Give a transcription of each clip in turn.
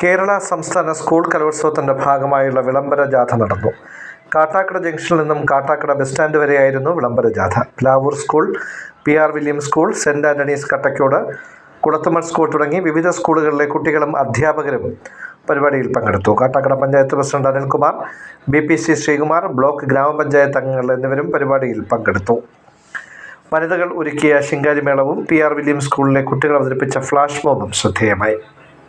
കേരള സംസ്ഥാന സ്കൂൾ കലോത്സവത്തിന്റെ ഭാഗമായുള്ള വിളംബര ജാഥ നടന്നു. കാട്ടാക്കട ജംഗ്ഷനിൽ നിന്നും കാട്ടാക്കട ബസ് സ്റ്റാൻഡ് വരെയായിരുന്നു വിളംബര ജാഥ. Plavoor school P R William school Saint Antony's Kattakode Kulathumon school തുടങ്ങി വിവിധ സ്കൂളുകളിലെ കുട്ടികളും അധ്യാപകരും പരിപാടിയിൽ പങ്കെടുത്തു. Kattakada panchayat president Anilkumar B P C Sreekumar block ഗ്രാമപഞ്ചായത്ത് അംഗങ്ങൾ എന്നിവരും പരിപാടിയിൽ പങ്കെടുത്തു. വനിതകൾ ഒരുക്കിയ ശിങ്കാരിമേളവും പി ആർ വില്യം സ്കൂളിലെ കുട്ടികൾ അവതരിപ്പിച്ച ഫ്ലാഷ് മോബും ശ്രദ്ധേയമായി.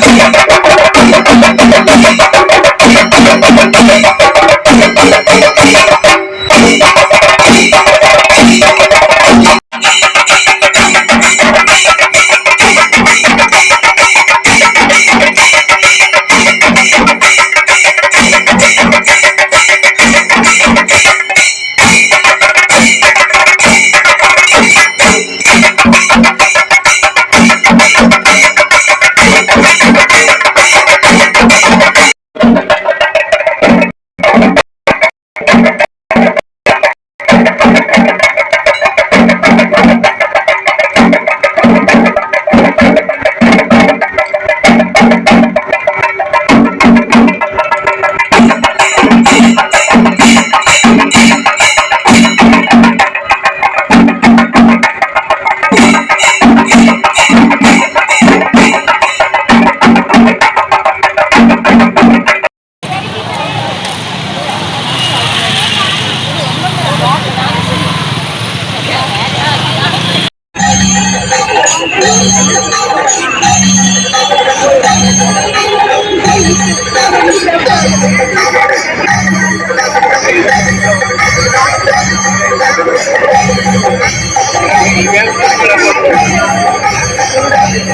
Yeah.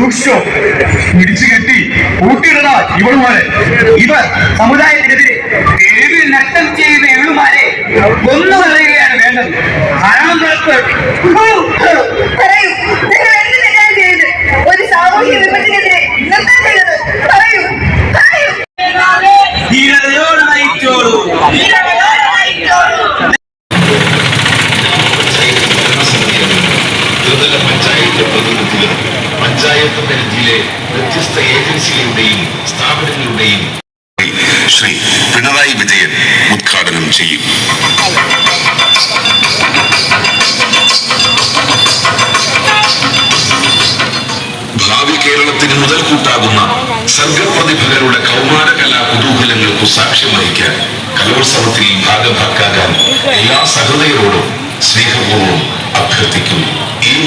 സൂക്ഷിച്ചോ പിടിച്ചു കെട്ടി കൂട്ടിയിടണ ഇവ കൊടുമാരെ ഇവർ സമുദായത്തിനെതിരെ തെരുവിൽ നഷ്ടം ചെയ്യുന്ന ഇവളുമാരെ കൊന്നു കളയുകയാണ് വേണ്ടത് ഹരണം പഞ്ചായത്ത് പ്രതിനിധികളും പഞ്ചായത്ത് പരിധിയിലെ വ്യത്യസ്ത ഏജൻസികളുടെയും സ്ഥാപനങ്ങളുടെയും ശ്രീ പിണറായി വിജയൻ ഉദ്ഘാടനം ചെയ്യും. ഭാവി കേരളത്തിന് മുതൽക്കൂട്ടാകുന്ന സർഗപ്രതിഭകളുടെ കൗമാരകലാ കുതൂഹലങ്ങൾക്ക് സാക്ഷ്യം വഹിക്കാൻ കലോത്സവത്തിൽ ഭാഗഭാക്കാകാൻ എല്ലാ സഹൃദയരോടും സ്നേഹപൂർവം അഭ്യർത്ഥിക്കുന്നു.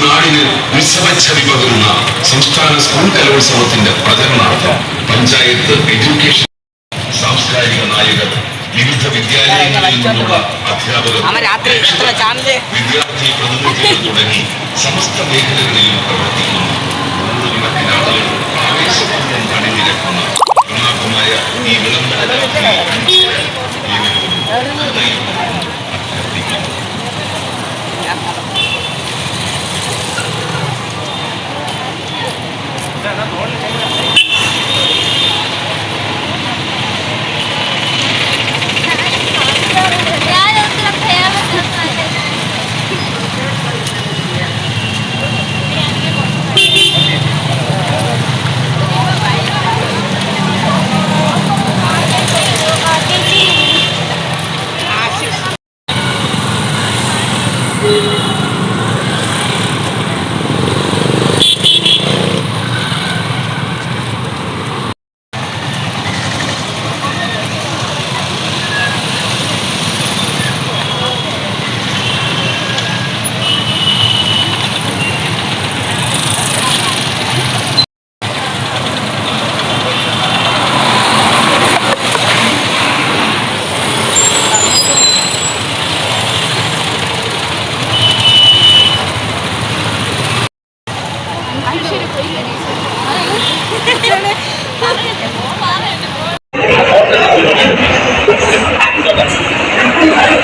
നാടിന് ഉത്സവച്ഛവി പകരുന്ന സംസ്ഥാന സ്കൂൾ കലോത്സവത്തിന്റെ പ്രചരണാർത്ഥം പഞ്ചായത്ത് എഡ്യൂക്കേഷൻ സാംസ്കാരിക നായകർ വിവിധ വിദ്യാലയങ്ങളിൽ നിന്നുള്ള അധ്യാപകർ വിദ്യാർത്ഥി പ്രതിനിധികൾ തുടങ്ങി സമസ്ത മേഖലകളിലും പ്രവർത്തിക്കുന്നു. നൂറുകണക്കിന് ആളുകൾ ആവേശപൂർവം അണിനിരക്കുന്ന ഗുണാത്മമായ ഈ വിളംബര